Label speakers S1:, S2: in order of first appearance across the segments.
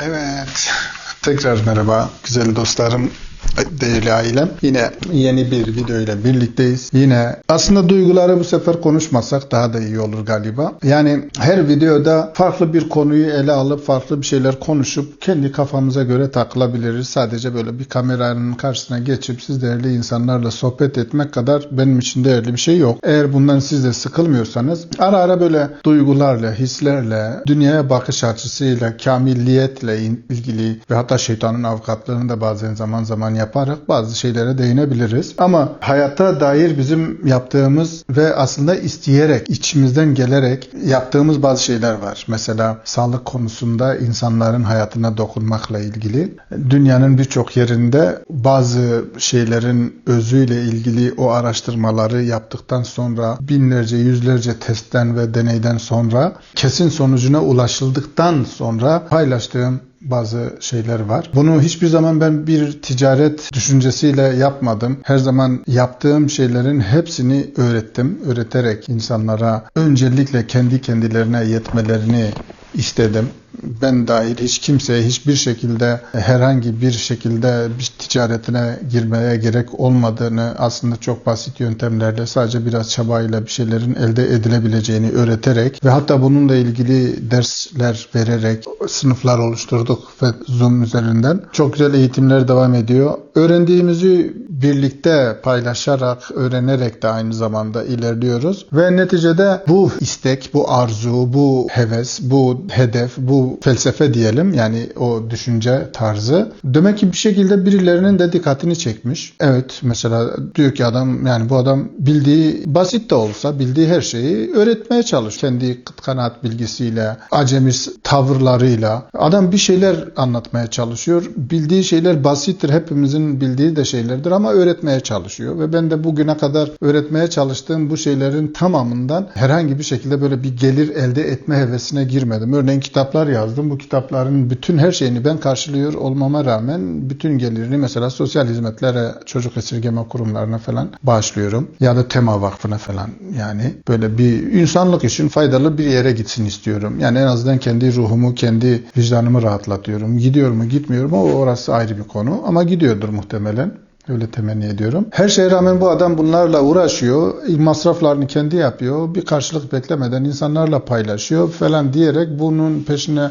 S1: Evet, tekrar merhaba güzel dostlarım değerli ailem. Yine yeni bir video ile birlikteyiz. Yine aslında duyguları bu sefer konuşmasak daha da iyi olur galiba. Yani her videoda farklı bir konuyu ele alıp farklı bir şeyler konuşup kendi kafamıza göre takılabiliriz. Sadece böyle bir kameranın karşısına geçip siz değerli insanlarla sohbet etmek kadar benim için değerli bir şey yok. Eğer bundan siz de sıkılmıyorsanız ara ara böyle duygularla, hislerle, dünyaya bakış açısıyla, kamilliyetle ilgili ve hatta şeytanın avukatlığını da bazen zaman zaman yaparak bazı şeylere değinebiliriz. Ama hayata dair bizim yaptığımız ve aslında isteyerek, içimizden gelerek yaptığımız bazı şeyler var. Mesela sağlık konusunda insanların hayatına dokunmakla ilgili. Dünyanın birçok yerinde bazı şeylerin özüyle ilgili o araştırmaları yaptıktan sonra binlerce, yüzlerce testten ve deneyden sonra kesin sonucuna ulaşıldıktan sonra paylaştığım bazı şeyler var. Bunu hiçbir zaman ben bir ticaret düşüncesiyle yapmadım. Her zaman yaptığım şeylerin hepsini öğrettim. Öğreterek insanlara öncelikle kendi kendilerine yetmelerini istedim. Ben dahil hiç kimseye hiçbir şekilde herhangi bir şekilde bir ticaretine girmeye gerek olmadığını aslında çok basit yöntemlerle sadece biraz çabayla bir şeylerin elde edilebileceğini öğreterek ve hatta bununla ilgili dersler vererek sınıflar oluşturduk ve Zoom üzerinden. Çok güzel eğitimler devam ediyor. Öğrendiğimizi birlikte paylaşarak, öğrenerek de aynı zamanda ilerliyoruz. Ve neticede bu istek, bu arzu, bu heves, bu hedef, bu felsefe diyelim yani o düşünce tarzı demek ki bir şekilde birilerinin de dikkatini çekmiş. Evet mesela diyor ki adam yani bu adam bildiği basit de olsa bildiği her şeyi öğretmeye çalışıyor. Kendi kanaat bilgisiyle, acemi tavırlarıyla adam bir şeyler anlatmaya çalışıyor. Bildiği şeyler basittir. Hepimizin bildiği de şeylerdir ama öğretmeye çalışıyor ve ben de bugüne kadar öğretmeye çalıştığım bu şeylerin tamamından herhangi bir şekilde böyle bir gelir elde etme hevesine girmedim. Örneğin kitaplar yazdım. Bu kitapların bütün her şeyini ben karşılıyor olmama rağmen bütün gelirini mesela sosyal hizmetlere, çocuk esirgeme kurumlarına falan bağışlıyorum. Ya da Tema Vakfı'na falan yani böyle bir insanlık için faydalı bir yere gitsin istiyorum. Yani en azından kendi ruhumu, kendi vicdanımı rahatlatıyorum. Gidiyor mu gitmiyor mu orası ayrı bir konu ama gidiyordur muhtemelen. Öyle temenni ediyorum. Her şeye rağmen bu adam bunlarla uğraşıyor. Masraflarını kendi yapıyor. Bir karşılık beklemeden insanlarla paylaşıyor falan diyerek bunun peşine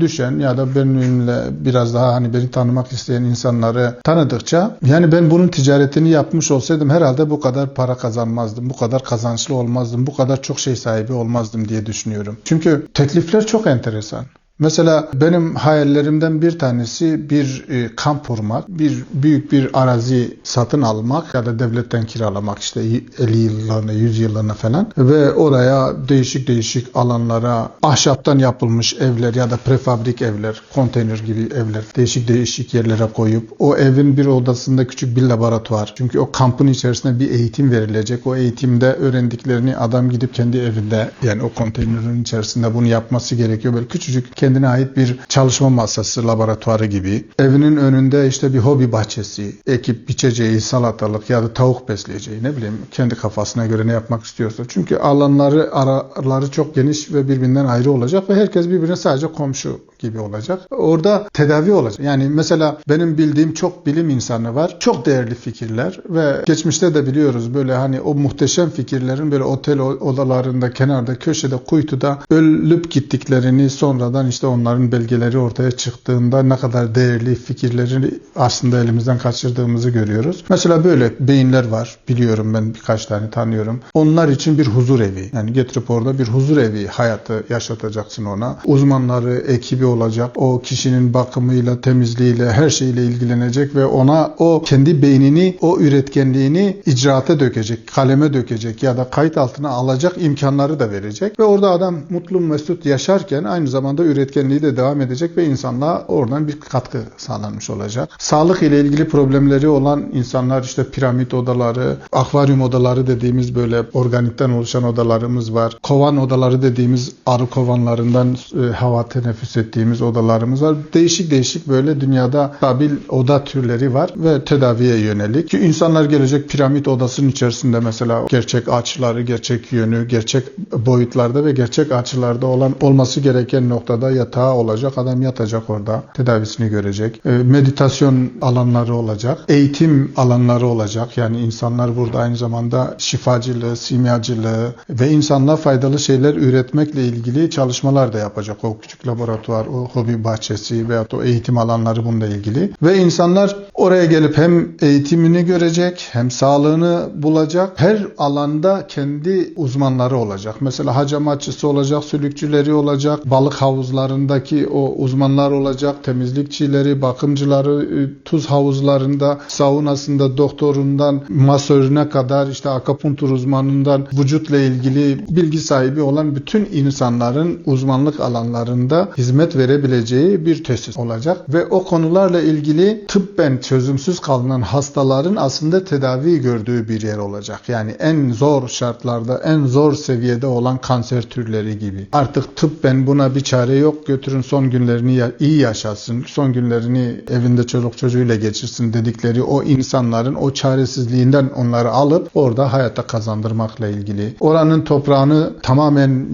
S1: düşen ya da benimle biraz daha hani beni tanımak isteyen insanları tanıdıkça yani ben bunun ticaretini yapmış olsaydım herhalde bu kadar para kazanmazdım. Bu kadar kazançlı olmazdım. Bu kadar çok şey sahibi olmazdım diye düşünüyorum. Çünkü teklifler çok enteresan. Mesela benim hayallerimden bir tanesi bir e, kamp kurmak, bir büyük bir arazi satın almak ya da devletten kiralamak işte 50 yıllarına, 100 yıllarına falan ve oraya değişik değişik alanlara ahşaptan yapılmış evler ya da prefabrik evler, konteyner gibi evler değişik değişik yerlere koyup o evin bir odasında küçük bir laboratuvar. Çünkü o kampın içerisinde bir eğitim verilecek. O eğitimde öğrendiklerini adam gidip kendi evinde yani o konteynerin içerisinde bunu yapması gerekiyor. Böyle küçücük kendine ait bir çalışma masası, laboratuvarı gibi. Evinin önünde işte bir hobi bahçesi, ekip biçeceği salatalık ya da tavuk besleyeceği ne bileyim kendi kafasına göre ne yapmak istiyorsa. Çünkü alanları, araları çok geniş ve birbirinden ayrı olacak ve herkes birbirine sadece komşu gibi olacak. Orada tedavi olacak. Yani mesela benim bildiğim çok bilim insanı var. Çok değerli fikirler ve geçmişte de biliyoruz böyle hani o muhteşem fikirlerin böyle otel odalarında, kenarda, köşede, kuytuda ölüp gittiklerini sonradan işte onların belgeleri ortaya çıktığında ne kadar değerli fikirleri aslında elimizden kaçırdığımızı görüyoruz. Mesela böyle beyinler var. Biliyorum ben birkaç tane tanıyorum. Onlar için bir huzur evi. Yani getirip orada bir huzur evi hayatı yaşatacaksın ona. Uzmanları, ekibi olacak. O kişinin bakımıyla, temizliğiyle, her şeyle ilgilenecek ve ona o kendi beynini, o üretkenliğini icraata dökecek, kaleme dökecek ya da kayıt altına alacak imkanları da verecek. Ve orada adam mutlu mesut yaşarken aynı zamanda üretkenliği de devam edecek ve insanlığa oradan bir katkı sağlanmış olacak. Sağlık ile ilgili problemleri olan insanlar işte piramit odaları, akvaryum odaları dediğimiz böyle organikten oluşan odalarımız var. Kovan odaları dediğimiz arı kovanlarından e, hava teneffüs ettiği ettiğimiz odalarımız var. Değişik değişik böyle dünyada stabil oda türleri var ve tedaviye yönelik. Ki insanlar gelecek piramit odasının içerisinde mesela gerçek açıları, gerçek yönü, gerçek boyutlarda ve gerçek açılarda olan olması gereken noktada yatağı olacak. Adam yatacak orada. Tedavisini görecek. E, meditasyon alanları olacak. Eğitim alanları olacak. Yani insanlar burada aynı zamanda şifacılığı, simyacılığı ve insanlığa faydalı şeyler üretmekle ilgili çalışmalar da yapacak. O küçük laboratuvar, o hobi bahçesi veyahut o eğitim alanları bununla ilgili. Ve insanlar oraya gelip hem eğitimini görecek hem sağlığını bulacak. Her alanda kendi uzmanları olacak. Mesela hacamatçısı olacak, sülükçüleri olacak, balık havuzlarındaki o uzmanlar olacak, temizlikçileri, bakımcıları, e, tuz havuzlarında, saunasında, doktorundan, masörüne kadar işte akapuntur uzmanından vücutla ilgili bilgi sahibi olan bütün insanların uzmanlık alanlarında hizmet verebileceği bir tesis olacak ve o konularla ilgili tıbben çözümsüz kalınan hastaların aslında tedavi gördüğü bir yer olacak. Yani en zor şartlarda, en zor seviyede olan kanser türleri gibi. Artık tıbben buna bir çare yok. Götürün son günlerini iyi yaşasın, son günlerini evinde çocuk çocuğuyla geçirsin dedikleri o insanların o çaresizliğinden onları alıp orada hayata kazandırmakla ilgili. Oranın toprağını tamamen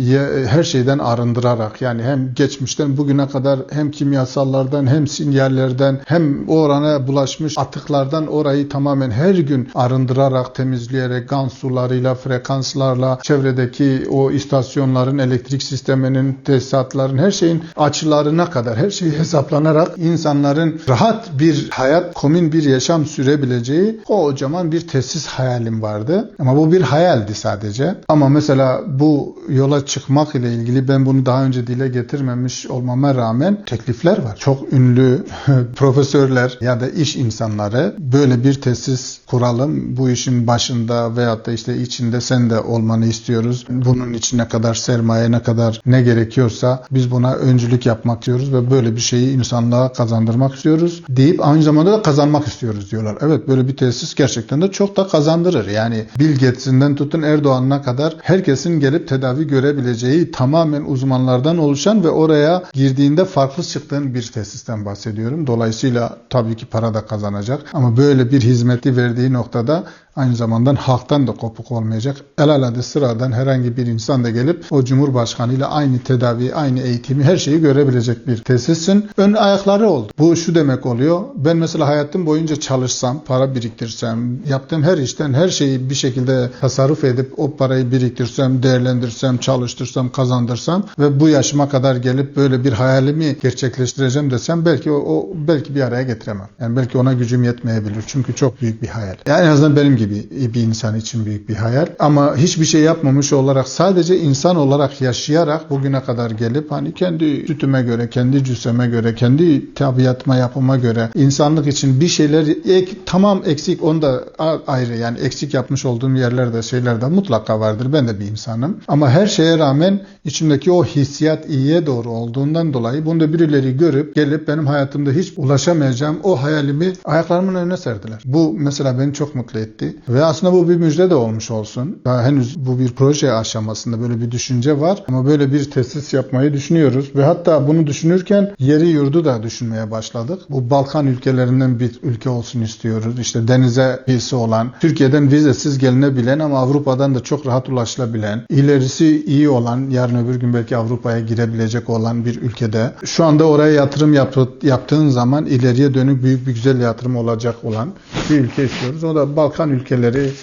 S1: her şeyden arındırarak yani hem geçmişten bugüne kadar hem kimyasallardan hem sinyallerden hem o orana bulaşmış atıklardan orayı tamamen her gün arındırarak temizleyerek gan sularıyla frekanslarla çevredeki o istasyonların elektrik sisteminin tesisatların her şeyin açılarına kadar her şey hesaplanarak insanların rahat bir hayat komün bir yaşam sürebileceği kocaman bir tesis hayalim vardı. Ama bu bir hayaldi sadece. Ama mesela bu yola çıkmak ile ilgili ben bunu daha önce dile getirmemiş olmama rağmen teklifler var. Çok ünlü profesörler ya da iş insanları böyle bir tesis kuralım. Bu işin başında veyahut da işte içinde sen de olmanı istiyoruz. Bunun için ne kadar sermaye ne kadar ne gerekiyorsa biz buna öncülük yapmak istiyoruz ve böyle bir şeyi insanlığa kazandırmak istiyoruz deyip aynı zamanda da kazanmak istiyoruz diyorlar. Evet böyle bir tesis gerçekten de çok da kazandırır. Yani Bill Gates'inden tutun Erdoğan'ına kadar herkesin gelip tedavi görebileceği tamamen uzmanlardan oluşan ve oraya girdiğinde farklı çıktığın bir tesisten bahsediyorum. Dolayısıyla tabii ki para da kazanacak. Ama böyle bir hizmeti verdiği noktada aynı zamanda halktan da kopuk olmayacak. El alade sıradan herhangi bir insan da gelip o Cumhurbaşkanı ile aynı tedavi, aynı eğitimi, her şeyi görebilecek bir tesisin ön ayakları oldu. Bu şu demek oluyor. Ben mesela hayatım boyunca çalışsam, para biriktirsem, yaptığım her işten her şeyi bir şekilde tasarruf edip o parayı biriktirsem, değerlendirsem, çalıştırsam, kazandırsam ve bu yaşıma kadar gelip böyle bir hayalimi gerçekleştireceğim desem belki o, o belki bir araya getiremem. Yani belki ona gücüm yetmeyebilir. Çünkü çok büyük bir hayal. Yani en azından benim gibi bir insan için büyük bir hayal. Ama hiçbir şey yapmamış olarak sadece insan olarak yaşayarak bugüne kadar gelip hani kendi sütüme göre, kendi cüsseme göre, kendi tabiatıma, yapıma göre insanlık için bir şeyler ek, tamam eksik onu da ayrı yani eksik yapmış olduğum yerlerde şeylerde mutlaka vardır. Ben de bir insanım. Ama her şeye rağmen içimdeki o hissiyat iyiye doğru olduğundan dolayı bunu da birileri görüp gelip benim hayatımda hiç ulaşamayacağım o hayalimi ayaklarımın önüne serdiler. Bu mesela beni çok mutlu etti. Ve aslında bu bir müjde de olmuş olsun. Daha henüz bu bir proje aşamasında böyle bir düşünce var. Ama böyle bir tesis yapmayı düşünüyoruz. Ve hatta bunu düşünürken yeri yurdu da düşünmeye başladık. Bu Balkan ülkelerinden bir ülke olsun istiyoruz. İşte denize birisi olan, Türkiye'den vizesiz gelinebilen ama Avrupa'dan da çok rahat ulaşılabilen, ilerisi iyi olan, yarın öbür gün belki Avrupa'ya girebilecek olan bir ülkede. Şu anda oraya yatırım yap yaptığın zaman ileriye dönük büyük bir güzel yatırım olacak olan bir ülke istiyoruz. O da Balkan ülkeleri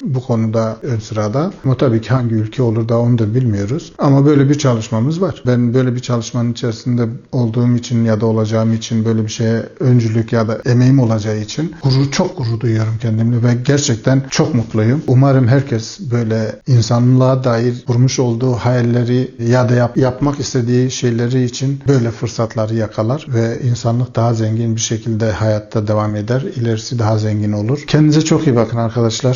S1: bu konuda ön sırada. Ama tabii ki hangi ülke olur da onu da bilmiyoruz. Ama böyle bir çalışmamız var. Ben böyle bir çalışmanın içerisinde olduğum için ya da olacağım için böyle bir şeye öncülük ya da emeğim olacağı için gurur çok gurur duyuyorum kendimle ve gerçekten çok mutluyum. Umarım herkes böyle insanlığa dair kurmuş olduğu hayalleri ya da yap- yapmak istediği şeyleri için böyle fırsatları yakalar ve insanlık daha zengin bir şekilde hayatta devam eder. İlerisi daha zengin olur. Kendinize çok iyi bakın arkadaşlar.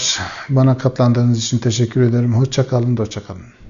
S1: Bana katlandığınız için teşekkür ederim. Hoşça kalın, hoşça kalın.